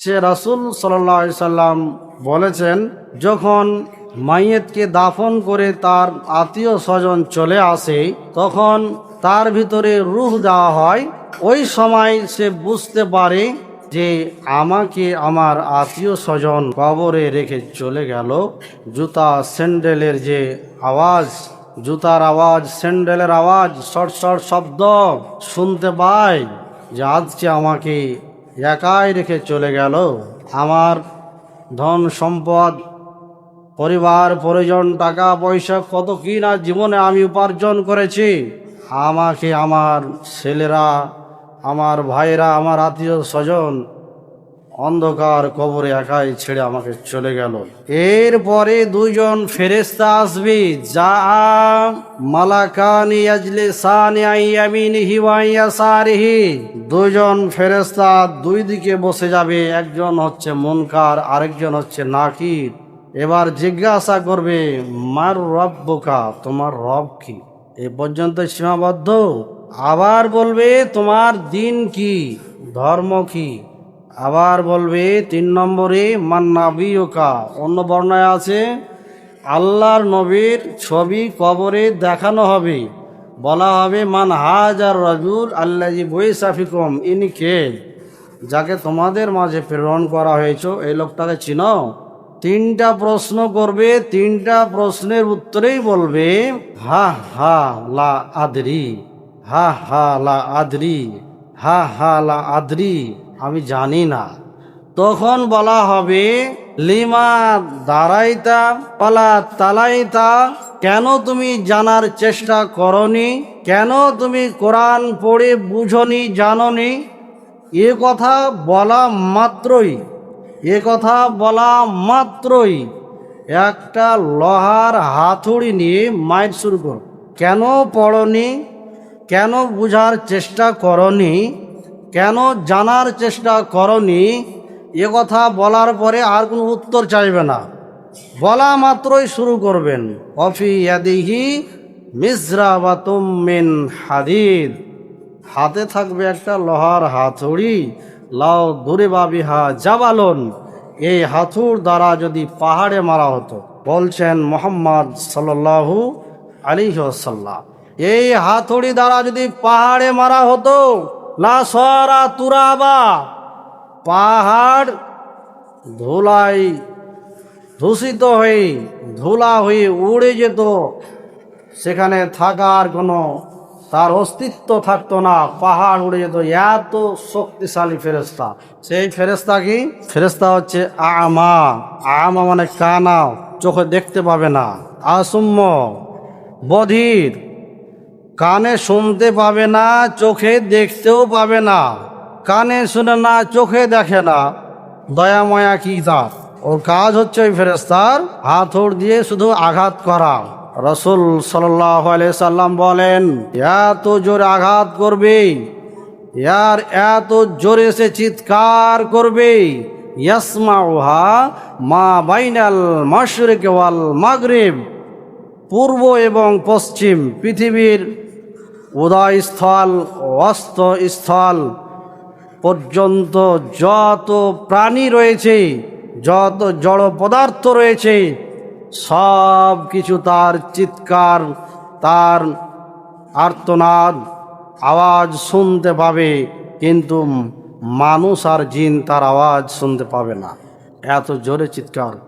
সে রাসুল সাল্লাহ সাল্লাম বলেছেন, যখন মাইয়েতকে দাফন করে তার আত্মীয় স্বজন চলে আসে, তখন তার ভিতরে রুহ দেওয়া হয়। ওই সময় সে বুঝতে পারে যে আমাকে আমার আত্মীয় স্বজন কবরে রেখে চলে গেল। জুতা স্যান্ডেলের যে আওয়াজ, জুতার আওয়াজ, স্যান্ডেলের আওয়াজ, শর্ট শর্ট শব্দ শুনতে পাই যে আজকে আমাকে একাই রেখে চলে গেল। আমার ধন সম্পদ, পরিবার, পরিজন, টাকা, পয়সা, কত কি না জীবনে আমি উপার্জন করেছি। আমাকে আমার ছেলেরা, আমার ভাইরা আমার আত্মীয় স্বজন অন্ধকার কবরে একাই ছেড়ে আমাকে চলে গেল। এরপরে দুইজন ফেরেস্তা আসবে, যা মালাকানি আজলে সানি আইয়ামিনিহি ওয়াইয়াসারিহি দুইজন ফেরেস্তা দুই দিকে বসে যাবে, একজন হচ্ছে মুনকার, আরেকজন হচ্ছে নাকির। এবার জিজ্ঞাসা করবে, মার রব বোকা, তোমার রব কি? এ পর্যন্ত সীমাবদ্ধ? আবার বলবে, তোমার দিন কি? ধর্ম কি? আবার বলবে, তিন নম্বরে মান্নাবিওকা অন্য বর্ণায় আছে, আল্লাহর নবীর ছবি কবরে দেখানো হবে। বলা হবে, মান হাজার রাজুল আল্লাজি বৈসাফিকম ইনি কে? যাকে তোমাদের মাঝে প্রেরণ করা হয়েছে, এই লোকটাকে চিনো? তিনটা প্রশ্ন করবে, তিনটা প্রশ্নের উত্তরেই বলবে, হা হা লা আদরি, হা হা লা আদরি। হা হা, লা আদরি, আমি জানি না। তখন বলা হবে, লিমা দাঁড়াইতা, পালা তালাইতা, কেন তুমি জানার চেষ্টা করনি? কেন তুমি কোরআন পড়ে বুঝনি, জাননি? এ কথা বলা মাত্রই, এ কথা বলা মাত্রই। একটা লোহার হাতুড়ি নিয়ে মাইট শুরু কর। কেন পড়নি? কেন বুঝার চেষ্টা করনি? কেন জানার চেষ্টা করনি? এ কথা বলার পরে আর কোনো উত্তর চাইবে না। বলা মাত্রই শুরু করবেন। অফি ইয়াদিহি মিসরা বা মিন হাদিদ। হাতে থাকবে একটা লোহার হাতুড়ি। লাও দূরে বাবিহা জাবালন। এই হাতুর দ্বারা যদি পাহাড়ে মারা হতো, বলছেন মোহাম্মদ সাল্লাল্লাহু আলী এই হাতুড়ি দ্বারা যদি পাহাড়ে মারা হতো, লা সরা তুরাবা, পাহাড় ধুলাই দূষিত হয়ে, ধুলা হয়ে উড়ে যেত। সেখানে থাকার কোনো, তার অস্তিত্ব থাকতো না, পাহাড় উড়ে যেত। এত শক্তিশালী ফেরেস্তা সেই ফেরেস্তা কি? ফেরেস্তা হচ্ছে আমা। আমা মানে কানা, চোখে দেখতে পাবে না। আসুম্য, বধির। কানে শুনতে পাবে না, চোখে দেখতেও পাবে না। কানে শুনে না, চোখে দেখে না। দয়াময়া কি তার ওর কাজ হচ্ছে ওই ফেরেস্তার হাথড় দিয়ে শুধু আঘাত করা। রসুল সাল্লাম বলেন, এত জোরে আঘাত করবে, ইয়ার এত জোরে সে চিৎকার করবে। মা বাইনাল ওয়াল মাগরিব। পূর্ব এবং পশ্চিম পৃথিবীর উদয়স্থল, অস্তস্থল পর্যন্ত যত প্রাণী রয়েছে, যত জড় পদার্থ রয়েছে, সব কিছু তার চিৎকার, তার আর্তনাদ, আওয়াজ শুনতে পাবে, কিন্তু মানুষ আর জিন তার আওয়াজ শুনতে পাবে না। এত জোরে চিৎকার।